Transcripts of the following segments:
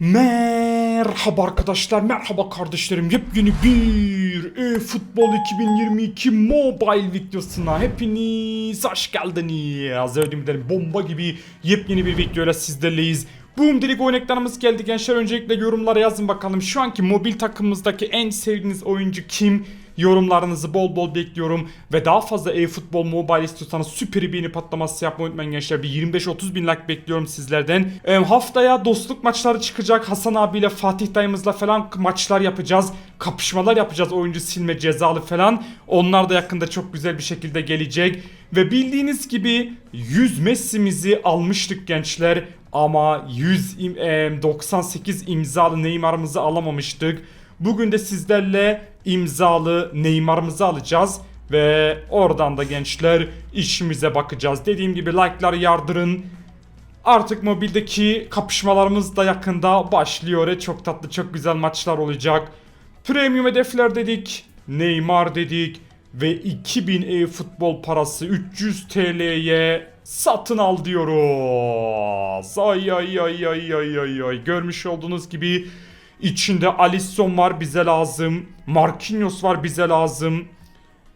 Merhaba arkadaşlar, merhaba kardeşlerim. Yepyeni bir e-futbol 2022 mobile videosuna hepiniz hoş geldiniz. Ödüm ederim bomba gibi yepyeni bir videoyla sizlerleyiz. Boom dedik oyun ekranımız geldi gençler. Öncelikle yorumlara yazın bakalım. Şu anki mobil takımımızdaki en sevdiğiniz oyuncu kim? Yorumlarınızı bol bol bekliyorum. Ve daha fazla e-futbol mobile istiyorsanız süper bir patlaması yapmayı unutmayın gençler. Bir 25-30 bin like bekliyorum sizlerden. Ee, haftaya dostluk maçları çıkacak. Hasan abiyle Fatih dayımızla falan maçlar yapacağız. Kapışmalar yapacağız. Oyuncu silme cezalı falan. Onlar da yakında çok güzel bir şekilde gelecek. Ve bildiğiniz gibi 100 Messi'mizi almıştık gençler. Ama 100 im- em, 98 imzalı Neymar'ımızı alamamıştık. Bugün de sizlerle imzalı Neymar'ımızı alacağız. Ve oradan da gençler işimize bakacağız. Dediğim gibi like'ları yardırın. Artık mobildeki kapışmalarımız da yakında başlıyor. E, Çok tatlı çok güzel maçlar olacak. Premium hedefler dedik. Neymar dedik. Ve 2000 e-futbol parası 300 TL'ye satın al diyoruz. Ay ay ay ay ay ay ay. Görmüş olduğunuz gibi içinde Alisson var bize lazım. Marquinhos var bize lazım.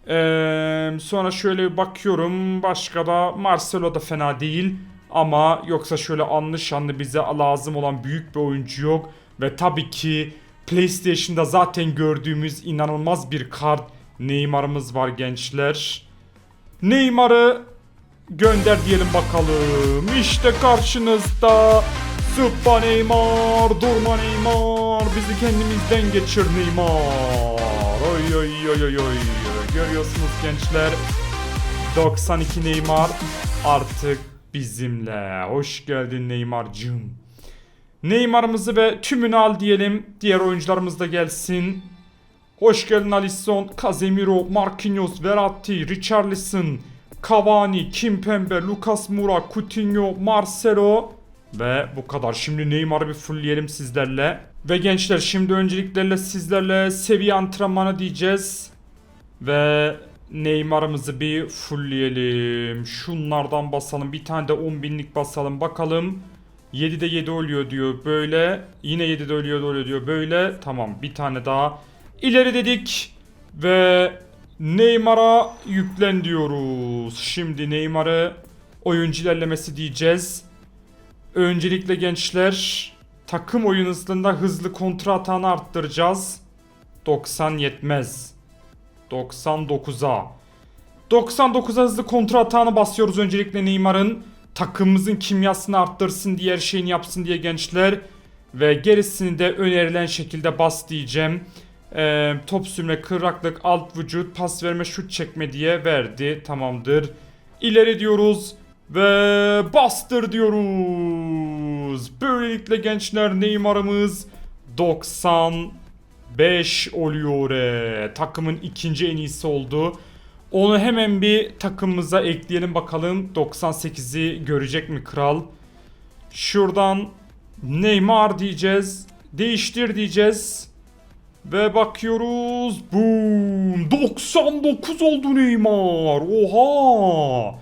Ee, sonra şöyle bakıyorum. Başka da Marcelo da fena değil. Ama yoksa şöyle anlı şanlı bize lazım olan büyük bir oyuncu yok. Ve tabii ki PlayStation'da zaten gördüğümüz inanılmaz bir kart Neymar'ımız var gençler. Neymar'ı gönder diyelim bakalım. İşte karşınızda Süpa Neymar, durma Neymar, bizi kendimizden geçir Neymar. Oy oy oy oy oy. Görüyorsunuz gençler. 92 Neymar artık bizimle. Hoş geldin Neymar'cığım. Neymar'ımızı ve tümünü al diyelim. Diğer oyuncularımız da gelsin. Hoş geldin Alisson, Casemiro, Marquinhos, Verratti, Richarlison, Cavani, Kimpembe, Lucas Moura, Coutinho, Marcelo ve bu kadar. Şimdi Neymar'ı bir fullleyelim sizlerle. Ve gençler şimdi önceliklerle sizlerle seviye antrenmanı diyeceğiz. Ve Neymar'ımızı bir fullleyelim. Şunlardan basalım. Bir tane de 10 binlik basalım. Bakalım. 7'de 7 oluyor diyor böyle. Yine 7'de oluyor oluyor diyor böyle. Tamam bir tane daha. İleri dedik. Ve Neymar'a yüklen diyoruz. Şimdi Neymar'ı oyuncu ilerlemesi diyeceğiz. Öncelikle gençler takım oyun hızında hızlı kontra atağını arttıracağız. 90 yetmez. 99'a. 99'a hızlı kontra atağını basıyoruz öncelikle Neymar'ın. Takımımızın kimyasını arttırsın diye her şeyini yapsın diye gençler. Ve gerisini de önerilen şekilde bas diyeceğim. Ee, top sürme, kıraklık, alt vücut, pas verme, şut çekme diye verdi. Tamamdır. İleri diyoruz. Ve bastır diyoruz. Böylelikle gençler Neymar'ımız 95 oluyor. e. Takımın ikinci en iyisi oldu. Onu hemen bir takımımıza ekleyelim bakalım. 98'i görecek mi kral? Şuradan Neymar diyeceğiz. Değiştir diyeceğiz. Ve bakıyoruz. Boom. 99 oldu Neymar. Oha.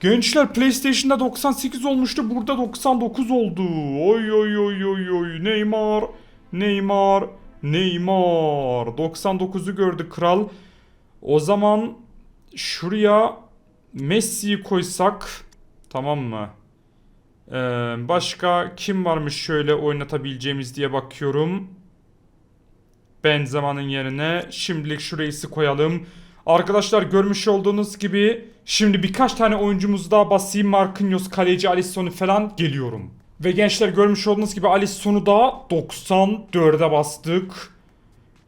Gençler PlayStation'da 98 olmuştu. Burada 99 oldu. Oy oy oy oy oy. Neymar. Neymar. Neymar. 99'u gördü kral. O zaman şuraya Messi'yi koysak tamam mı? Ee, başka kim varmış şöyle oynatabileceğimiz diye bakıyorum. Benzema'nın yerine şimdilik şu reisi koyalım. Arkadaşlar görmüş olduğunuz gibi şimdi birkaç tane oyuncumuz daha basayım. Marquinhos, kaleci Alisson'u falan geliyorum. Ve gençler görmüş olduğunuz gibi Alisson'u da 94'e bastık.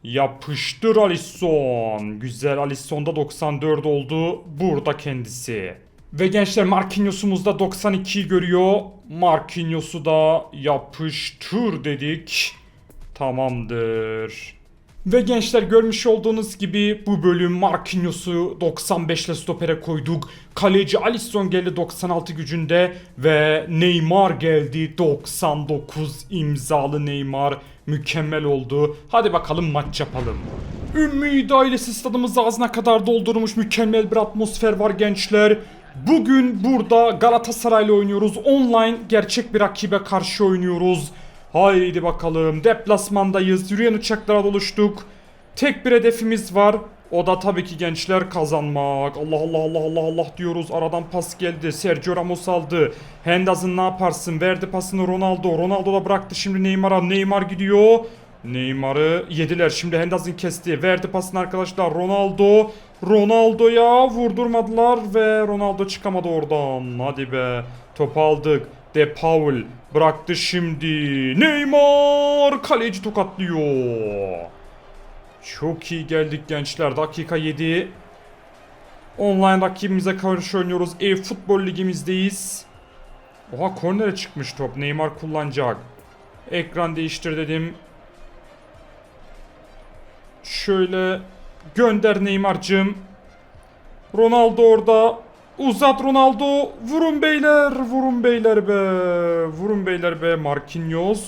Yapıştır Alisson. Güzel Alisson'da 94 oldu. Burada kendisi. Ve gençler Marquinhos'umuz da 92'yi görüyor. Marquinhos'u da yapıştır dedik. Tamamdır. Ve gençler görmüş olduğunuz gibi bu bölüm Marquinhos'u 95 ile stopere koyduk. Kaleci Alisson geldi 96 gücünde ve Neymar geldi 99 imzalı Neymar. Mükemmel oldu. Hadi bakalım maç yapalım. Ümmü ailesi stadımızı ağzına kadar doldurmuş mükemmel bir atmosfer var gençler. Bugün burada Galatasaray'la oynuyoruz. Online gerçek bir rakibe karşı oynuyoruz. Haydi bakalım deplasmandayız. Yürüyen uçaklara doluştuk. Tek bir hedefimiz var. O da tabii ki gençler kazanmak. Allah Allah Allah Allah Allah diyoruz. Aradan pas geldi. Sergio Ramos aldı. Hendaz'ın ne yaparsın? Verdi pasını Ronaldo. Ronaldo da bıraktı şimdi Neymar'a. Neymar gidiyor. Neymar'ı yediler. Şimdi Hendaz'ın kesti. Verdi pasını arkadaşlar. Ronaldo. Ronaldo'ya vurdurmadılar ve Ronaldo çıkamadı oradan. Hadi be. Top aldık. De Paul bıraktı şimdi. Neymar kaleci tokatlıyor. Çok iyi geldik gençler. Dakika 7. Online rakibimize karşı oynuyoruz. E-Futbol ligimizdeyiz. Oha kornere çıkmış top. Neymar kullanacak. Ekran değiştir dedim. Şöyle gönder Neymar'cığım. Ronaldo orada. Uzat Ronaldo. Vurun beyler. Vurun beyler be. Vurun beyler be. Marquinhos.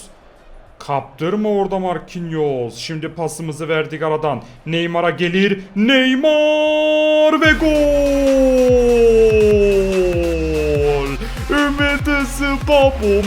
Kaptırma orada Marquinhos. Şimdi pasımızı verdik aradan. Neymar'a gelir. Neymar ve gol. Ümit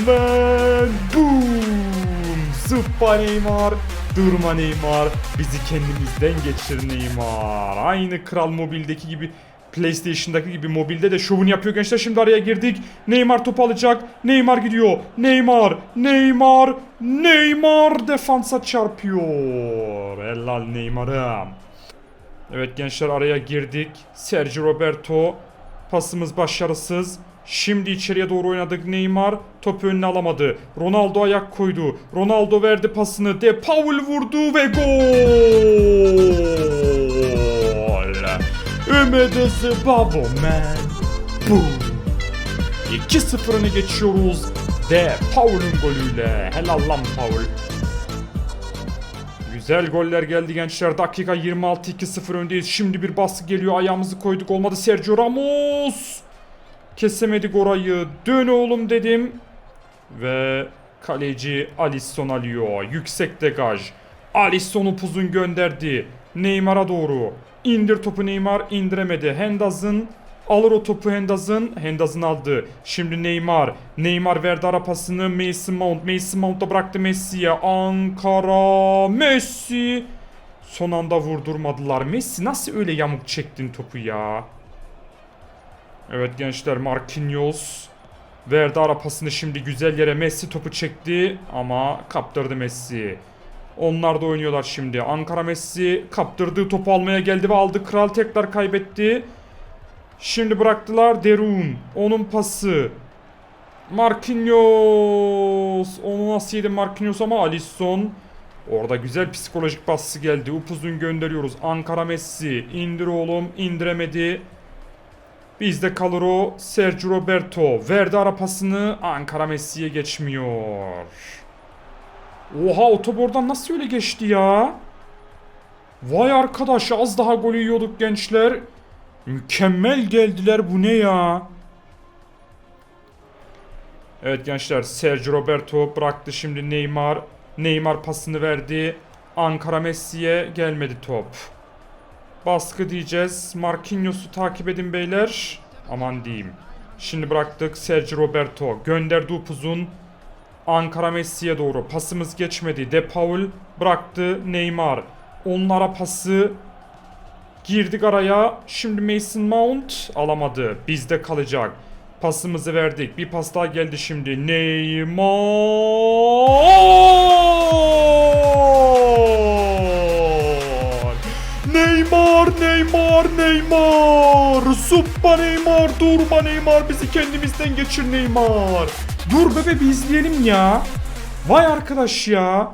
man. Boom. Sıpa Neymar. Durma Neymar. Bizi kendimizden geçir Neymar. Aynı Kral Mobil'deki gibi PlayStation'daki gibi mobilde de şovunu yapıyor gençler. Şimdi araya girdik. Neymar topu alacak. Neymar gidiyor. Neymar. Neymar. Neymar defansa çarpıyor. Helal Neymar'ım. Evet gençler araya girdik. Sergio Roberto. Pasımız başarısız. Şimdi içeriye doğru oynadık Neymar. Topu önüne alamadı. Ronaldo ayak koydu. Ronaldo verdi pasını. De Paul vurdu ve gol. Ümidisi babo man. Boom. 2-0 öne geçiyoruz. De Paul'un golüyle. Helal lan Paul. Güzel goller geldi gençler. Dakika 26 2-0 öndeyiz. Şimdi bir baskı geliyor. Ayağımızı koyduk. Olmadı Sergio Ramos. Kesemedik orayı. Dön oğlum dedim. Ve kaleci Alisson alıyor. Yüksek degaj. Alisson upuzun gönderdi. Neymar'a doğru. İndir topu Neymar indiremedi. Hendaz'ın alır o topu Hendaz'ın. Hendaz'ın aldı. Şimdi Neymar. Neymar verdi ara pasını Mason Mount. Mason Mount da bıraktı Messi'ye. Ankara Messi. Son anda vurdurmadılar. Messi nasıl öyle yamuk çektin topu ya? Evet gençler Marquinhos verdi ara pasını şimdi güzel yere Messi topu çekti ama kaptırdı Messi. Onlar da oynuyorlar şimdi. Ankara Messi kaptırdığı topu almaya geldi ve aldı. Kral tekrar kaybetti. Şimdi bıraktılar Derun. Onun pası. Marquinhos. Onu nasıl yedi Marquinhos ama Alisson. Orada güzel psikolojik baskı geldi. Upuzun gönderiyoruz. Ankara Messi. indir oğlum. indiremedi. Bizde kalır o Sergio Roberto. Verdi ara pasını Ankara Messi'ye geçmiyor. Oha otobordan nasıl öyle geçti ya? Vay arkadaş az daha gol yiyorduk gençler. Mükemmel geldiler bu ne ya? Evet gençler Sergio Roberto bıraktı şimdi Neymar. Neymar pasını verdi. Ankara Messi'ye gelmedi top. Baskı diyeceğiz. Marquinhos'u takip edin beyler. Aman diyeyim. Şimdi bıraktık Sergio Roberto. Gönderdi upuzun. Ankara Messi'ye doğru. Pasımız geçmedi. De Paul bıraktı Neymar. Onlara pası. Girdik araya. Şimdi Mason Mount alamadı. Bizde kalacak. Pasımızı verdik. Bir pas daha geldi şimdi. Neymar. Neymar, Neymar, Neymar. Suppa Neymar, durma Neymar. Bizi kendimizden geçir Neymar. Dur bebe bir izleyelim ya. Vay arkadaş ya.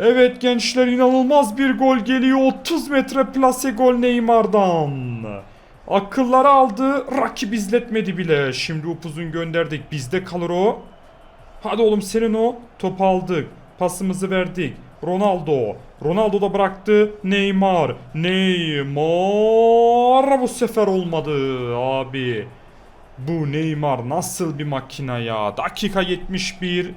Evet gençler inanılmaz bir gol geliyor. 30 metre plase gol Neymar'dan. Akılları aldı. Rakip izletmedi bile. Şimdi upuzun gönderdik. Bizde kalır o. Hadi oğlum senin o. Top aldık. Pasımızı verdik. Ronaldo. Ronaldo da bıraktı. Neymar. Neymar bu sefer olmadı abi. Bu Neymar nasıl bir makina ya. Dakika 71.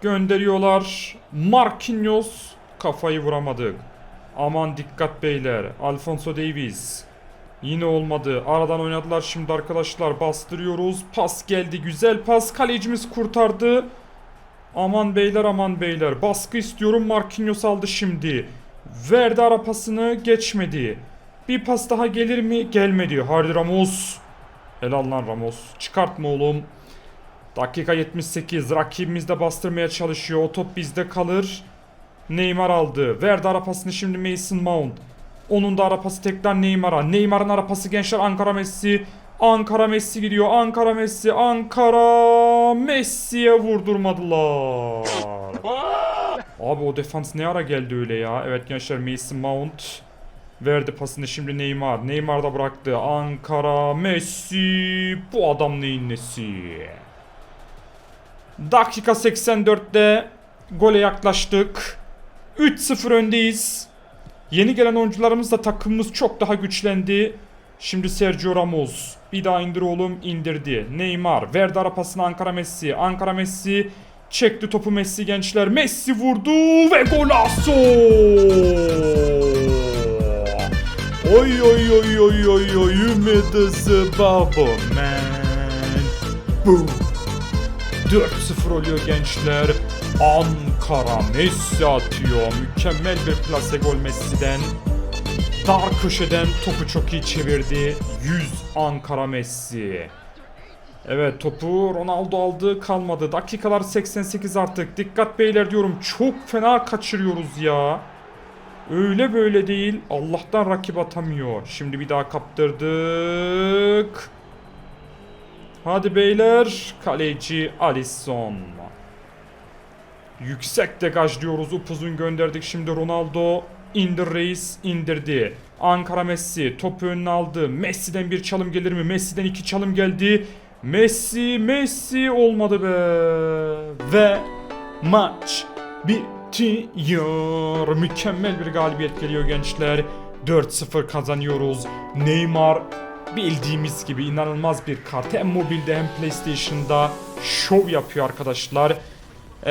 Gönderiyorlar. Marquinhos kafayı vuramadık. Aman dikkat beyler. Alfonso Davies. Yine olmadı. Aradan oynadılar şimdi arkadaşlar. Bastırıyoruz. Pas geldi. Güzel pas. Kalecimiz kurtardı. Aman beyler aman beyler. Baskı istiyorum. Marquinhos aldı şimdi. Verdi ara pasını. Geçmedi. Bir pas daha gelir mi? Gelmedi. Hadi Ramos. Helal lan Ramos. Çıkartma oğlum. Dakika 78. Rakibimiz de bastırmaya çalışıyor. O top bizde kalır. Neymar aldı. Verdi arapasını şimdi Mason Mount. Onun da arapası tekrar Neymar'a. Neymar'ın arapası gençler Ankara Messi. Ankara Messi gidiyor. Ankara Messi. Ankara Messi'ye vurdurmadılar. Abi o defans ne ara geldi öyle ya. Evet gençler Mason Mount. Verdi pasını şimdi Neymar. Neymar da bıraktı. Ankara Messi. Bu adam neyin nesi? Dakika 84'te gole yaklaştık. 3-0 öndeyiz. Yeni gelen oyuncularımızla takımımız çok daha güçlendi. Şimdi Sergio Ramos. Bir daha indir oğlum indirdi. Neymar verdi ara pasını Ankara Messi. Ankara Messi çekti topu Messi gençler. Messi vurdu ve golazo. Oy oy oy oy oy oy this bubble man. Boom. 4-0 oluyor gençler. Ankara Messi atıyor. Mükemmel bir plase gol Messi'den. Dar köşeden topu çok iyi çevirdi. 100 Ankara Messi. Evet topu Ronaldo aldı kalmadı. Dakikalar 88 artık. Dikkat beyler diyorum. Çok fena kaçırıyoruz ya. Öyle böyle değil. Allah'tan rakip atamıyor. Şimdi bir daha kaptırdık. Hadi beyler. Kaleci Alisson. Yüksek degaj diyoruz. Upuzun gönderdik. Şimdi Ronaldo indir reis indirdi. Ankara Messi topu önüne aldı. Messi'den bir çalım gelir mi? Messi'den iki çalım geldi. Messi Messi olmadı be. Ve maç bitiyor. Mükemmel bir galibiyet geliyor gençler. 4-0 kazanıyoruz. Neymar bildiğimiz gibi inanılmaz bir kart. Hem mobilde hem PlayStation'da şov yapıyor arkadaşlar. Ee,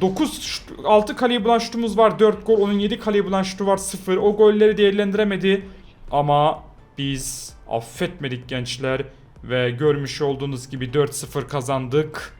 9 6 kaleye bulan şutumuz var 4 gol onun 7 kaleye bulan şutu var 0 o golleri değerlendiremedi ama biz affetmedik gençler ve görmüş olduğunuz gibi 4-0 kazandık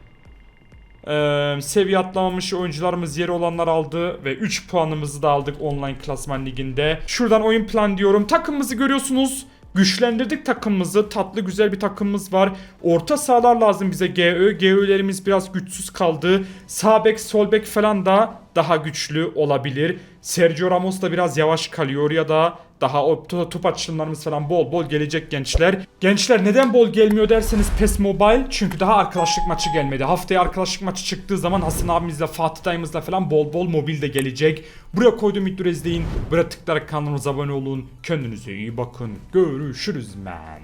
ee, seviye atlamamış oyuncularımız yeri olanlar aldı ve 3 puanımızı da aldık online klasman liginde. Şuradan oyun plan diyorum. Takımımızı görüyorsunuz. Güçlendirdik takımımızı. Tatlı güzel bir takımımız var. Orta sahalar lazım bize GÖ. GÖ'lerimiz biraz güçsüz kaldı. Sağ bek, sol bek falan da daha güçlü olabilir. Sergio Ramos da biraz yavaş kalıyor ya da daha o to- top açılımlarımız falan bol bol gelecek gençler. Gençler neden bol gelmiyor derseniz PES Mobile çünkü daha arkadaşlık maçı gelmedi. Haftaya arkadaşlık maçı çıktığı zaman Hasan abimizle Fatih dayımızla falan bol bol mobil de gelecek. Buraya koyduğum videoları izleyin. Buraya tıklayarak kanalımıza abone olun. Kendinize iyi bakın. Görüşürüz man.